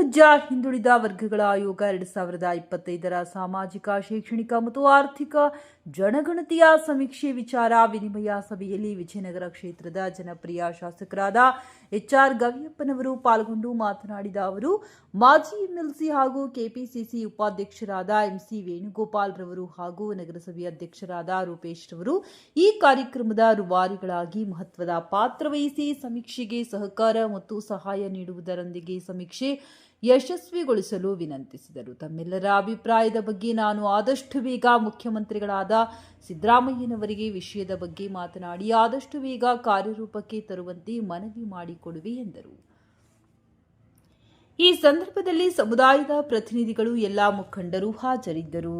ಹಿಂದುಳಿದ ವರ್ಗಗಳ ಆಯೋಗ ಎರಡು ಸಾವಿರದ ಇಪ್ಪತ್ತೈದರ ಸಾಮಾಜಿಕ, ಶೈಕ್ಷಣಿಕ ಮತ್ತು ಆರ್ಥಿಕ ಜನಗಣತಿಯ ಸಮೀಕ್ಷೆ ವಿಚಾರ ವಿನಿಮಯ ಸಭೆಯಲ್ಲಿ ವಿಜಯನಗರ ಕ್ಷೇತ್ರದ ಜನಪ್ರಿಯ ಶಾಸಕರಾದ ಎಚ್ಆರ್ ಗವಿಯಪ್ಪನವರು ಪಾಲ್ಗೊಂಡು ಮಾತನಾಡಿದ ಅವರು, ಮಾಜಿ ಎಂಎಲ್ಸಿ ಹಾಗೂ ಕೆಪಿಸಿಸಿ ಉಪಾಧ್ಯಕ್ಷರಾದ ಎಂಸಿ ವೇಣುಗೋಪಾಲ್ ರವರು ಹಾಗೂ ನಗರಸಭೆ ಅಧ್ಯಕ್ಷರಾದ ರೂಪೇಶ್ ರವರು ಈ ಕಾರ್ಯಕ್ರಮದ ರೂವಾರಿಗಳಾಗಿ ಮಹತ್ವದ ಪಾತ್ರ ವಹಿಸಿ ಸಮೀಕ್ಷೆಗೆ ಸಹಕಾರ ಮತ್ತು ಸಹಾಯ ನೀಡುವುದರೊಂದಿಗೆ ಸಮೀಕ್ಷೆ ಯಶಸ್ವಿಗೊಳಿಸಲು ವಿನಂತಿಸಿದರು. ತಮ್ಮೆಲ್ಲರ ಅಭಿಪ್ರಾಯದ ಬಗ್ಗೆ ನಾನು ಆದಷ್ಟು ಬೇಗ ಮುಖ್ಯಮಂತ್ರಿಗಳಾದ ಸಿದ್ದರಾಮಯ್ಯನವರಿಗೆ ವಿಷಯದ ಬಗ್ಗೆ ಮಾತನಾಡಿ, ಆದಷ್ಟು ಬೇಗ ಕಾರ್ಯರೂಪಕ್ಕೆ ತರುವಂತೆ ಮನವಿ ಮಾಡಿಕೊಡುವೆ ಎಂದರು. ಈ ಸಂದರ್ಭದಲ್ಲಿ ಸಮುದಾಯದ ಪ್ರತಿನಿಧಿಗಳು, ಎಲ್ಲ ಮುಖಂಡರು ಹಾಜರಿದ್ದರು.